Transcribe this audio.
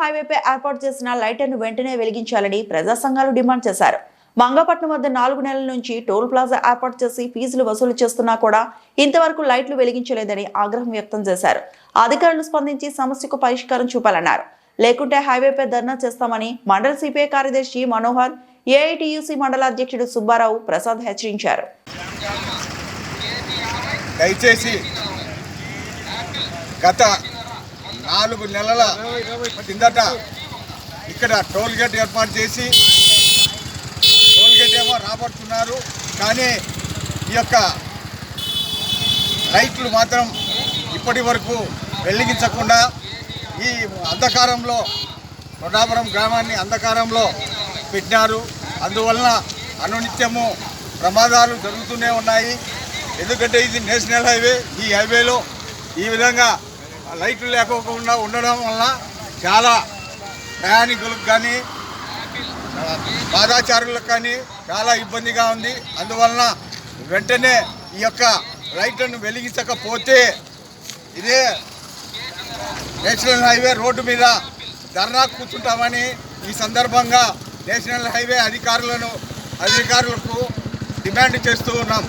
హైవేపై ఏర్పాటు చేసిన లైట్లను వెంటనే వెలిగించాలని ప్రజా సంఘాలు డిమాండ్ చేశారు. మంగపట్నం వద్ద నాలుగు నెలల నుంచి టోల్ ప్లాజా ఏర్పాటు చేసి ఫీజులు వసూలు చేస్తున్నా కూడా ఇంతవరకు లైట్లు వెలిగించలేదని ఆగ్రహం వ్యక్తం చేశారు. అధికారులు స్పందించి సమస్యకు పరిష్కారం చూపాలన్నారు. లేకుంటే హైవేపై ధర్నా చేస్తామని మండల సిపిఐ కార్యదర్శి మనోహర్ ఏఐటియుసి మండల అధ్యక్షుడు సుబ్బారావు ప్రసాద్ హెచ్చరించారు. దయచేసి గత నాలుగు నెలల కిందట ఇక్కడ టోల్ గేట్ ఏర్పాటు చేసి టోల్ గేట్ ఏమో రాబడుతున్నారు కానీ ఈ యొక్క లైట్లు మాత్రం ఇప్పటి వరకు వెలిగించకుండా ఈ అంధకారంలో కొడాపురం గ్రామాన్ని అంధకారంలో పెట్టినారు. అందువలన అనునిత్యము ప్రమాదాలు జరుగుతూనే ఉన్నాయి. ఎందుకంటే ఇది నేషనల్ హైవే ఈ హైవేలో ఈ విధంగా లైట్లు లేకోకుండా ఉండడం వల్ల చాలా ప్రయాణికులకు కానీ పాదాచారులకు కానీ చాలా ఇబ్బందిగా ఉంది. అందువలన వెంటనే ఈ యొక్క లైట్లను వెలిగించకపోతే ఇదే నేషనల్ హైవే రోడ్డు మీద ధర్నా కూర్చుంటామని ఈ సందర్భంగా నేషనల్ హైవే అధికారులను అధికారులకు డిమాండ్ చేస్తూ ఉన్నాం.